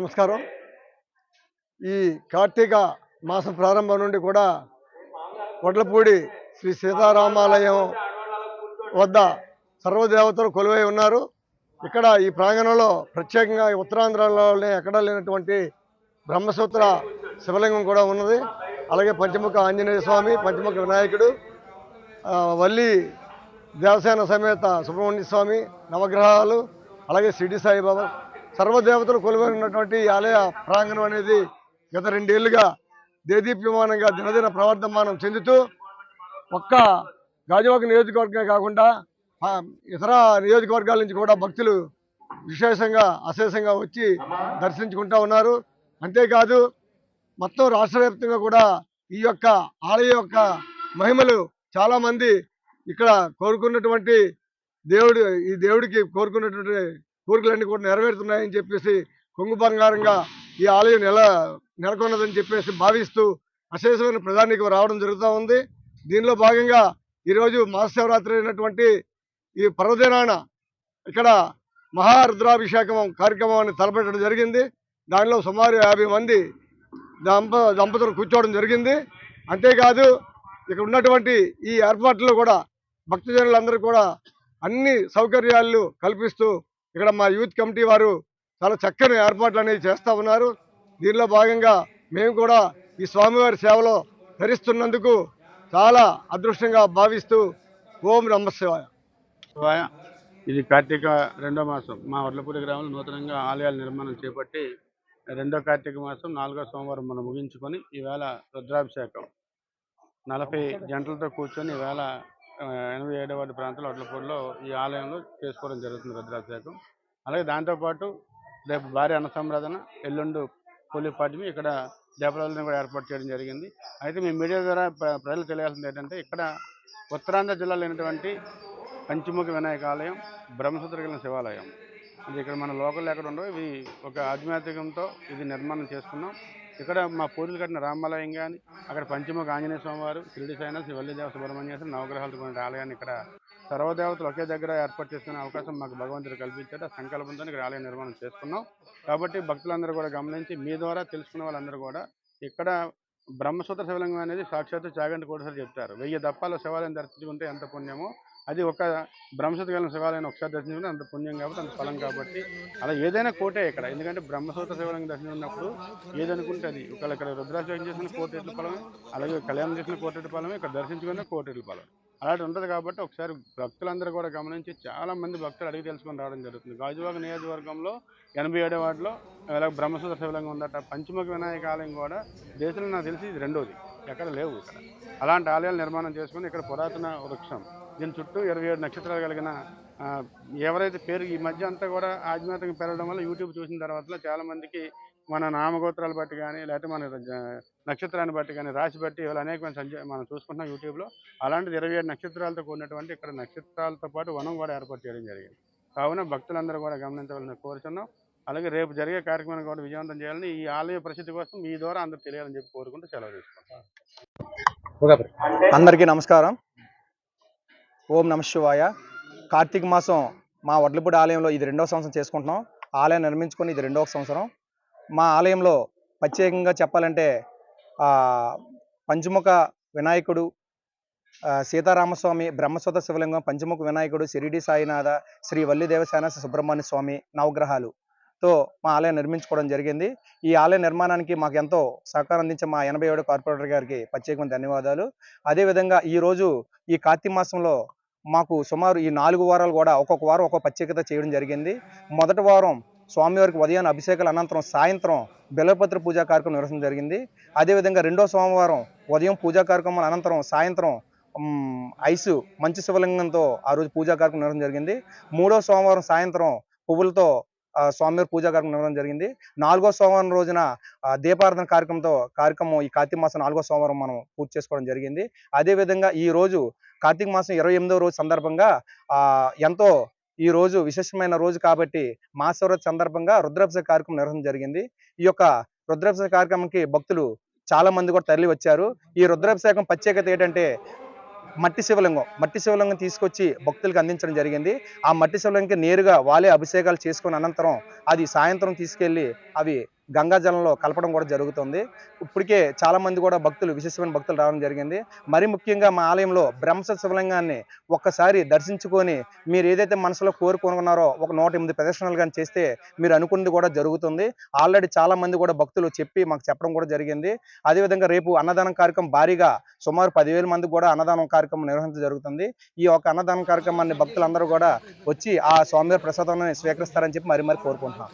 నమస్కారం. ఈ కార్తీక మాస ప్రారంభం నుండి కూడా వడ్లపూడి శ్రీ సీతారామాలయం వద్ద సర్వదేవతలు కొలువై ఉన్నారు. ఇక్కడ ఈ ప్రాంగణంలో ప్రత్యేకంగా ఉత్తరాంధ్రలోనే ఎక్కడా లేనటువంటి బ్రహ్మసూత్ర శివలింగం కూడా ఉన్నది. అలాగే పంచముఖ ఆంజనేయ స్వామి పంచముఖ వినాయకుడు వల్లి దేవసేన సమేత సుబ్రహ్మణ్య స్వామి నవగ్రహాలు అలాగే షిరిడి సాయిబాబా సర్వదేవతలు కొలువై ఉన్నటువంటి ఈ ఆలయ ప్రాంగణం అనేది గత రెండేళ్ళుగా దేదీప్యమానంగా దినదిన ప్రవర్ధమానం చెందుతూ ఒక్క గాజువాక నియోజకవర్గమే కాకుండా ఇతర నియోజకవర్గాల నుంచి కూడా భక్తులు విశేషంగా అశేషంగా వచ్చి దర్శించుకుంటా ఉన్నారు. అంతేకాదు మొత్తం రాష్ట్ర వ్యాప్తంగా కూడా ఈ యొక్క ఆలయ యొక్క మహిమలు చాలామంది ఇక్కడ కోరుకున్నటువంటి దేవుడు ఈ దేవుడికి కోరుకున్నటువంటి కోరికలన్నీ కూడా నెరవేరుతున్నాయని చెప్పేసి కొంగు బంగారంగా ఈ ఆలయం నెల నెలకొన్నదని చెప్పేసి భావిస్తూ అశేషమైన ప్రధానికి రావడం జరుగుతూ ఉంది. దీనిలో భాగంగా ఈరోజు మహాశివరాత్రి అయినటువంటి ఈ పర్వదినాన ఇక్కడ మహారుద్రాభిషేకం కార్యక్రమాన్ని తలపెట్టడం జరిగింది. దానిలో సుమారు యాభై మంది దంప దంపతులు కూర్చోవడం జరిగింది. అంతేకాదు ఇక్కడ ఉన్నటువంటి ఈ ఏర్పాట్లు కూడా భక్తజనులందరూ కూడా అన్ని సౌకర్యాలు కల్పిస్తూ ఇక్కడ మా యూత్ కమిటీ వారు చాలా చక్కని ఏర్పాట్లు అనేవి చేస్తూ ఉన్నారు. దీనిలో భాగంగా మేము కూడా ఈ స్వామివారి సేవలో ధరిస్తున్నందుకు చాలా అదృష్టంగా భావిస్తూ ఓం నమ శివాయ. ఇది కార్తీక రెండో మాసం. మా వడ్లపూడి గ్రామంలో నూతనంగా ఆలయాల నిర్మాణం చేపట్టి రెండో కార్తీక మాసం నాలుగో సోమవారం మనం ముగించుకొని ఈవేళ రుద్రాభిషేకం. నలభై గంటలతో కూర్చొని ఈవేళ ఎనభై ఏడవ వార్డు ప్రాంతంలో అట్లపూర్లో ఈ ఆలయంలో చేసుకోవడం జరుగుతుంది రుద్రాభిషేకం అలాగే దాంతోపాటు రేపు భారీ అన్న ఎల్లుండు పోలీ పాటిమి ఇక్కడ దేవాలయాలను కూడా ఏర్పాటు చేయడం జరిగింది. అయితే మీ మీడియా ద్వారా ప్ర- తెలియాల్సింది ఏంటంటే ఇక్కడ ఉత్తరాంధ్ర జిల్లాలో లేనటువంటి పంచముఖ వినాయక ఆలయం బ్రహ్మసూత్ర శివాలయం. ఇది ఇక్కడ మన లోకల్ ఎక్కడ ఉండవు. ఇవి ఒక ఆధ్యాత్మికంతో ఇది నిర్మాణం చేసుకున్నాం. ఇక్కడ మా పూర్వీకులు కట్టిన రామాలయం కానీ అక్కడ పంచముఖ ఆంజనేయ స్వామివారు షిరిడి సాయినాథ్ శివల్లిదేవ వల్లిదేవ సుబ్రహ్మణ్యేశ్వర నవగ్రహాలతో ఆలయాన్ని ఇక్కడ సర్వదేవతలు ఒకే దగ్గర ఏర్పాటు చేసుకునే అవకాశం మాకు భగవంతుడు కల్పించాడు. ఆ సంకల్పంతో ఇక్కడ ఆలయ నిర్మాణం చేసుకున్నాం. కాబట్టి భక్తులందరూ కూడా గమనించి మీ ద్వారా తెలుసుకున్న వాళ్ళందరూ కూడా ఇక్కడ బ్రహ్మసూత్ర శివలింగం అనేది సాక్షాత్తు చాగంటి కోటిసారి చెప్తారు. వెయ్యి దప్పాల శివాలయం దర్శించుకుంటే ఎంత పుణ్యమో? అది ఒక బ్రహ్మసూత్ర కాలం శివాలయం ఒకసారి దర్శించుకుంటే అంత పుణ్యం కాబట్టి అంత ఫలం కాబట్టి. అలా ఏదైనా కోటే ఇక్కడ. ఎందుకంటే బ్రహ్మసూత్ర శివలింగం దర్శించుకున్నప్పుడు ఏదనుకుంటే అది. ఒకవేళ ఇక్కడ రుద్రాభిషేకం చేసిన కోటేట్ల ఫలమే అలాగే కళ్యాణం చేసిన కోటేట్ల ఫలమే ఇక్కడ దర్శించుకున్న కోటేట్ల ఫలం అలాంటి ఉంటుంది కాబట్టి ఒకసారి భక్తులందరూ కూడా గమనించి చాలా మంది భక్తులు అడిగి తెలుసుకొని రావడం జరుగుతుంది. గాజువాక నియోజకవర్గంలో ఎనభై ఏడో వాటిలో అలాగే బ్రహ్మసూత్ర శివలింగం ఉందట పంచముఖ వినాయక ఆలయం కూడా దేశంలో నాకు తెలిసి ఇది రెండోది. ఎక్కడ లేవు ఇక్కడ. అలాంటి ఆలయాలు నిర్మాణం చేసుకుని ఇక్కడ పురాతన వృక్షం దీని చుట్టూ ఇరవై ఏడు నక్షత్రాలు కలిగిన ఎవరైతే పేరు ఈ మధ్య అంతా కూడా ఆధ్యాత్మిక పెరగడం వల్ల యూట్యూబ్ చూసిన తర్వాత చాలామందికి మన నామగోత్రాలు బట్టి కానీ లేకపోతే మన నక్షత్రాన్ని బట్టి కానీ రాశి బట్టి ఇవాళ అనేకమైన సంచ మనం చూసుకుంటున్నాం యూట్యూబ్లో అలాంటిది ఇరవై ఏడు నక్షత్రాలతో కూడినటువంటి ఇక్కడ నక్షత్రాలతో పాటు వనం కూడా ఏర్పాటు చేయడం జరిగింది. కావున భక్తులందరూ కూడా గమనించవాలని కోరుతున్నాం అలాగే రేపు జరిగే కార్యక్రమాన్ని కూడా విజయవంతం చేయాలని ఈ ఆలయ ప్రసిద్ధి కోసం మీ ద్వారా అందరూ తెలియాలని చెప్పి కోరుకుంటూ సెలవు తీసుకుంటాం అందరికీ నమస్కారం. ఓం నమ శివాయ. కార్తీక మాసం మా వడ్లపూడి ఆలయంలో ఇది రెండవ సంవత్సరం చేసుకుంటున్నాం. ఆలయం నిర్మించుకొని ఇది రెండవ సంవత్సరం. మా ఆలయంలో ప్రత్యేకంగా చెప్పాలంటే పంచముఖ వినాయకుడు సీతారామస్వామి బ్రహ్మస్వత శివలింగం పంచముఖ వినాయకుడు షిరిడి సాయినాథ శ్రీ వల్లి దేవసేన సుబ్రహ్మణ్య స్వామి నవగ్రహాలు. తో మా ఆలయం నిర్మించుకోవడం జరిగింది. ఈ ఆలయ నిర్మాణానికి మాకు ఎంతో సహకారం అందించిన మా ఎనభై ఏడు కార్పొరేటర్ గారికి ప్రత్యేకమైన ధన్యవాదాలు. అదేవిధంగా ఈరోజు ఈ కార్తీక మాసంలో మాకు సుమారు ఈ నాలుగు వారాలు కూడా ఒక్కొక్క వారం ఒక్కొక్క ప్రత్యేకత చేయడం జరిగింది. మొదటి వారం స్వామివారికి ఉదయం అభిషేకాల అనంతరం సాయంత్రం బెల్లపత్ర పూజా కార్యక్రమం నిర్వహించడం జరిగింది. అదేవిధంగా రెండో సోమవారం ఉదయం పూజా కార్యక్రమం అనంతరం సాయంత్రం ఐసు మంచి శివలింగంతో ఆ రోజు పూజా కార్యక్రమం నిర్వహించడం జరిగింది. మూడో సోమవారం సాయంత్రం పువ్వులతో స్వామివారి పూజా కార్యక్రమం నిర్వహించడం జరిగింది. నాలుగో సోమవారం రోజున దీపారాధన కార్యక్రమంతో కార్యక్రమం ఈ కార్తీక మాసం నాలుగో సోమవారం మనం పూర్తి చేసుకోవడం జరిగింది. అదేవిధంగా ఈ రోజు కార్తీక మాసం ఇరవై ఎనిమిదో రోజు సందర్భంగా ఎంతో ఈ రోజు విశేషమైన రోజు కాబట్టి మాసవరత్ సందర్భంగా రుద్రాభిషేక కార్యక్రమం నిర్వహణ జరిగింది. ఈ యొక్క రుద్రాభిషేక కార్యక్రమంకి భక్తులు చాలా మంది కూడా తరలి వచ్చారు. ఈ రుద్రాభిషేకం ప్రత్యేకత ఏంటంటే మట్టి శివలింగం. మట్టి శివలింగం తీసుకొచ్చి భక్తులకు అందించడం జరిగింది. ఆ మట్టి శివలింగంకి నేరుగా వాళ్ళే అభిషేకాలు చేసుకున్న అనంతరం అది సాయంత్రం తీసుకెళ్ళి అవి గంగాజలంలో కలపడం కూడా జరుగుతుంది. ఇప్పటికే చాలా మంది కూడా భక్తులు విశేషమైన భక్తులు రావడం జరిగింది. మరి ముఖ్యంగా మా ఆలయంలో బ్రహ్మస శివలింగాన్ని ఒక్కసారి దర్శించుకొని మీరు ఏదైతే మనసులో కోరుకున్నారో ఒక నూట ఎనిమిది ప్రదర్శనలు కానీ చేస్తే మీరు అనుకున్నది కూడా జరుగుతుంది. ఆల్రెడీ చాలా మంది కూడా భక్తులు చెప్పి మాకు చెప్పడం కూడా జరిగింది. అదేవిధంగా రేపు అన్నదానం కార్యక్రమం భారీగా సుమారు పదివేల మంది కూడా అన్నదానం కార్యక్రమం నిర్వహించడం జరుగుతుంది. ఈ యొక్క అన్నదానం కార్యక్రమాన్ని భక్తులందరూ కూడా వచ్చి ఆ స్వామివారి ప్రసాదాన్ని స్వీకరిస్తారని చెప్పి మరి మరి కోరుకుంటున్నాం.